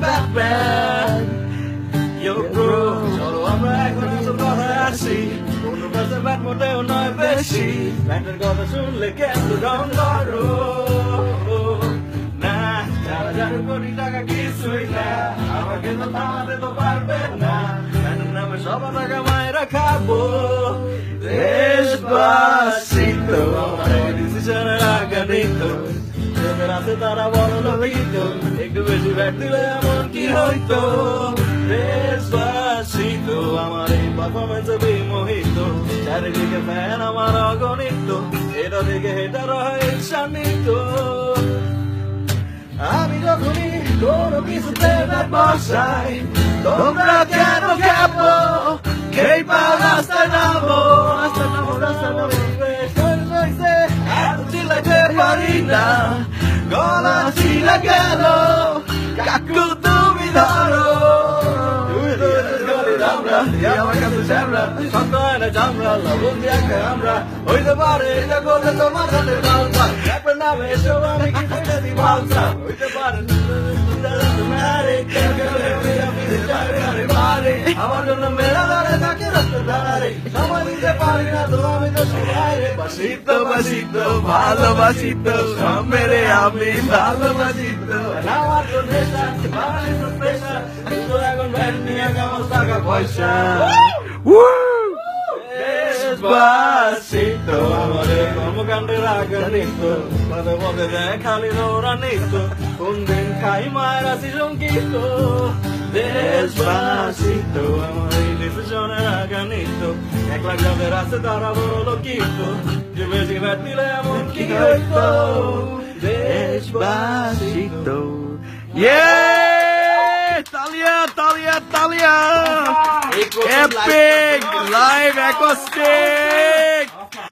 Batman Yo bro চলো আমরা এখন কথা আসি কোনো কাছে ব্যাট মোটেও নয় বেশি ব্যাটের কথা শুনলে কেন রং করো না যারা যারা কোটি টাকা কিছুই না আমাকে তো থামাতে তো পারবে না ব্যাটের নামে সব টাকা মায়েরা খাব দেশবাসিত আমার ডিসিশনের আগে নিত যাদের আছে তারা বড় লোকিত একটু বেশি ব্যাট দিলে এমন কি হইতো? দেশবাসিত আমার এই পারফরমেন্সে বিমোহিত। চারিদিকে ফ্যান আমার অগণিত। এটা দেখে এটা রয় শানিত আমি যখনই কোনো কিছুতে ব্যাট বসাই, তোমরা কেন খেপো খেই পাও রাস্তায় নামো। রাস্তায় নামো রাস্তায় নামো। পারি না। গলা ছিলা গেল কাকু তুমি ধরো। আমার জন্য মেলা তো তো রে ভালোবাসিত আমি ভালোবাসিত আমার তো তো আমাদের কর্মকাণ্ডের আগে নিত পদে পদে দেয় খালি রোরা নিত কোন দিন খাই মায়ের আছি শঙ্কিত দেশবাসিত যাদের আছে তারা বড় যে বেশি ব্যাট দিলে এমন কি হইতো দেশবাসিত Yeah! Talia, Talia, Talia! Epic! Live acoustic!